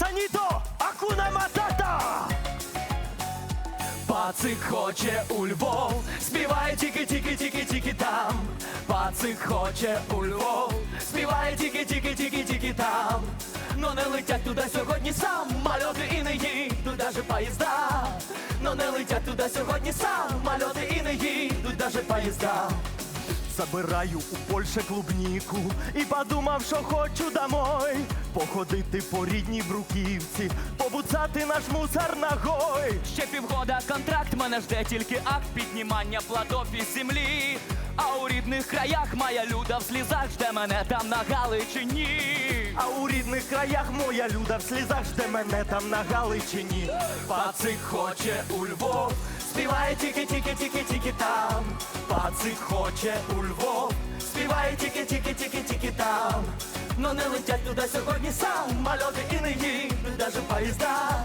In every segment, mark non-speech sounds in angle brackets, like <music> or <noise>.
пацаніто, акуна матата! Пацик хоче у Львов, співає тільки, тільки, тільки, тільки там. Пацик хоче у Львов, співає тільки, тільки, тільки, тільки там. Но не летять туди сьогодні сам, мальоти і не їдуть даже поїзда. Но не летять туди сьогодні сам, мальоти і не їдуть даже поїзда. Забираю у Польше клубніку і подумав, що хочу домой. Походити по рідній бруківці, побуцати наш мусор ногой. Ще півгода контракт мене жде тільки акт піднімання платов із землі. А у рідних краях моя люда в слізах жде мене там на Галичині. А у рідних краях моя люда в слізах жде мене там на Галичині. Пацик хоче у Львов, співає тільки, тільки, тільки, тільки там. Пацик хоче у Львов, співає тільки, тільки, тільки, тільки там. Но не летять туди сьогодні сам, мальоти і не їдуть даже поїзда.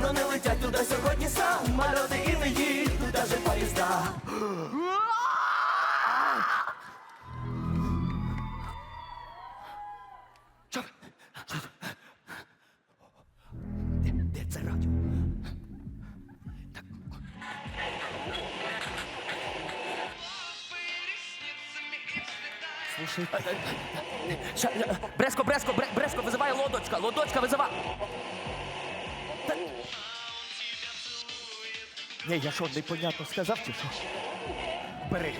Но не летять туди сьогодні сам, мальоти і не їдуть даже поїзда. Де це радіо? Слушай, Ща, э, Бреско, Бреско, Бре- Бреско, вызывай лодочка, лодочка, вызывай. Та- Ні, я що, непонятно сказав чи що? Бери.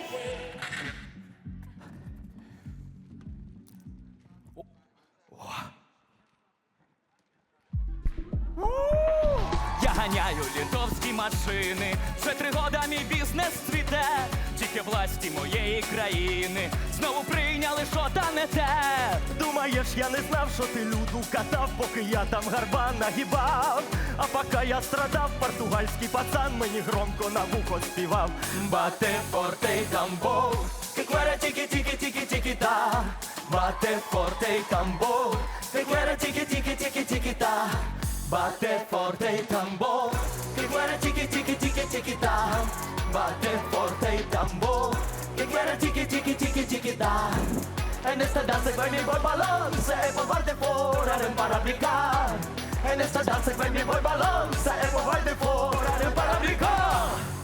Ганяю літовські машини, вже три года мій бізнес цвіте, тільки власті моєї країни знову прийняли, що та не те. Думаєш, я не знав, що ти люду катав, поки я там гарба нагибав. А поки я страдав, португальський пацан мені громко на вухо співав. Бате форте тамбов, кеквера тільки тільки тільки тільки та. Бате форте тамбов, кеквера тільки тільки тільки тільки та. Batte forte il tambor, che guerra tiki tiki tiki tiki ta. Batte forte il tambor, che guerra tiki tiki tiki tiki ta. En esta danza que mi boy balón, se por de fora para brincar. En esta danza que mi boy balón, se por de fora para brincar.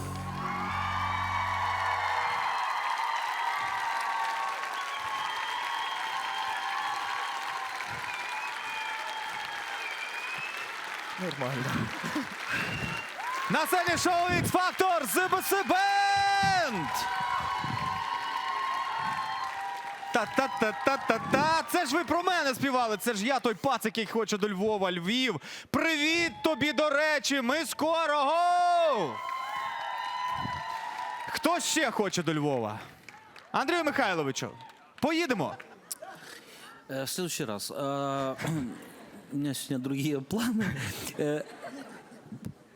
Нормально. На сцені шоу X Factor ЗБС Бенд! Та-та-та-та-та-та! Це ж ви про мене співали. Це ж я той пацик, який хоче до Львова, Львів. Привіт тобі, до речі, ми скоро! Гоу! Хто ще хоче до Львова? Андрію Михайловичу, поїдемо. Э, В следующий раз. Э, У меня сегодня другие планы. Э,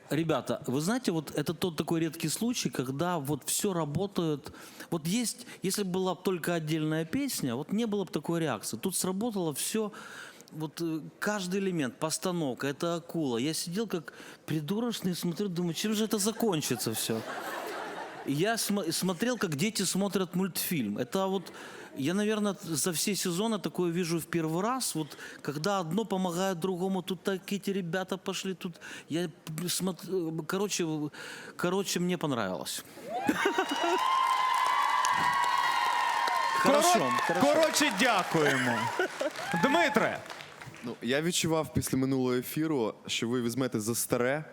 Ребята, вы знаете, вот это тот такой редкий случай, когда вот все работает. Вот есть, если была бы только отдельная песня, вот не было бы такой реакции. Тут сработало все, вот э, каждый элемент, постановка, это акула. Я сидел как придурочный, смотрю, думаю, чем же это закончится все. Я см- смотрел, как дети смотрят мультфильм. Это вот, я, наверное, за все сезоны такое вижу в первый раз. Вот, когда одно помогает другому, тут так эти ребята пошли, тут я смотрю, короче, в- короче, мне понравилось. Хорошо, Коро- хорошо. Коротше, дякуємо. Дмитре, Ну, я відчував після минулого ефіру, що ви візьмете за старе,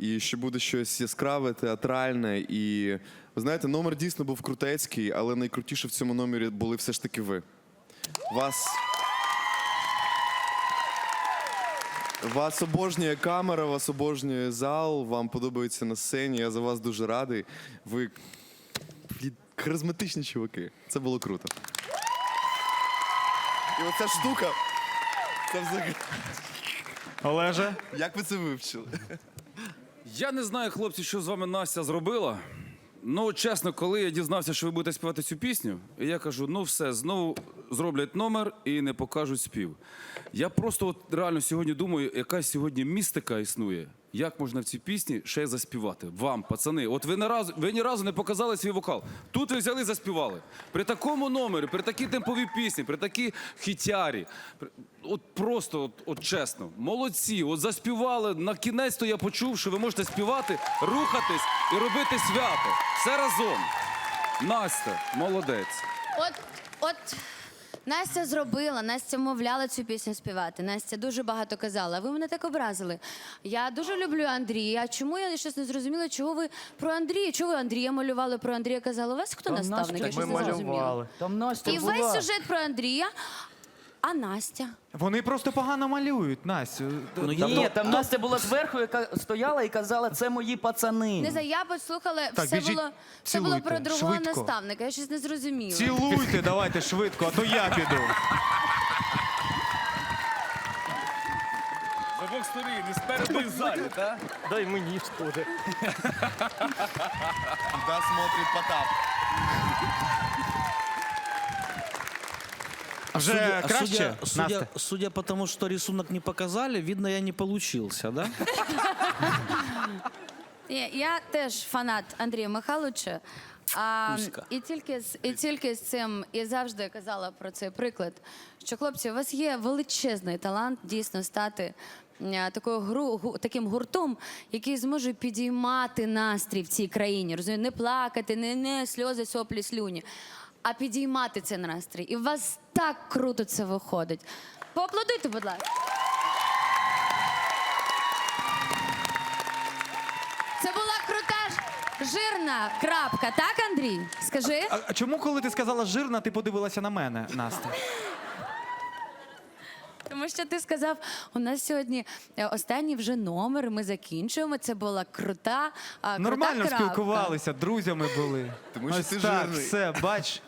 і що буде щось яскраве, театральне. І ви знаєте, номер дійсно був крутецький, але найкрутіше в цьому номері були все ж таки ви. Вас. Вас обожнює камера, вас обожнює зал, вам подобається на сцені. Я за вас дуже радий. Ви блін, харизматичні чуваки. Це було круто. І оця штука. Це взагалі. Олеже. Як ви це вивчили? Я не знаю, хлопці, що з вами Настя зробила. Ну, чесно, коли я дізнався, що ви будете співати цю пісню, я кажу: ну все, знову зроблять номер і не покажуть спів. Я просто от реально сьогодні думаю, яка сьогодні містика існує. Як можна в цій пісні ще заспівати? Вам, пацани, от ви, не разу, ви ні разу не показали свій вокал. Тут ви взяли заспівали. При такому номері, при такій темповій пісні, при такій хітярі. От просто, от, от чесно, молодці. От заспівали. На кінець то я почув, що ви можете співати, рухатись і робити свято. Все разом. Настя, молодець. От, от Настя зробила, Настя мовляла цю пісню співати. Настя дуже багато казала. Ви мене так образили. Я дуже люблю Андрія. А чому я щось не зрозуміла? Чого ви про Андрія? Чого ви Андрія малювали про Андрія? Казали, у вас хто наставник? Я щось не зрозуміла. Там Настя І була. весь сюжет про Андрія. А Настя? Вони просто погано малюють, Настю. Ну, Ні, там Настя була зверху, яка стояла і казала, це мої пацани. Не знаю, я послухала, Так, все біжіть, було все було цілуйте, про другого швидко. наставника. Я щось не зрозуміла. Цілуйте, давайте швидко, а то я піду. З обох сторін, і спереду, і ззаді, так? Дай мені що же. Куда смотрит Потап? Вже Судя- краще, судя, судя, Настя? судя по тому, что рисунок не показали, видно, я не получился, да? <laughs> Я, я теж фанат Андрія Михайловича. А, Кузька. і, тільки з, і тільки з цим і завжди казала про цей приклад, що хлопці, у вас є величезний талант дійсно стати м, такою гру, гу- таким гуртом, який зможе підіймати настрій в цій країні. Розумієте? Не плакати, не, не сльози, соплі, слюні, а підіймати цей настрій. І у вас так круто це виходить. Поаплодуйте, будь ласка. Це була крута ж- жирна крапка, так, Андрій? Скажи. А а чому, коли ти сказала жирна, ти подивилася на мене, Настя? Тому що ти сказав, у нас сьогодні е, останній вже номер. Ми закінчуємо. Це була крута. а, крута Нормально крапка. спілкувалися, друзями були. Тому що Ось ти так, жирний. все, бач.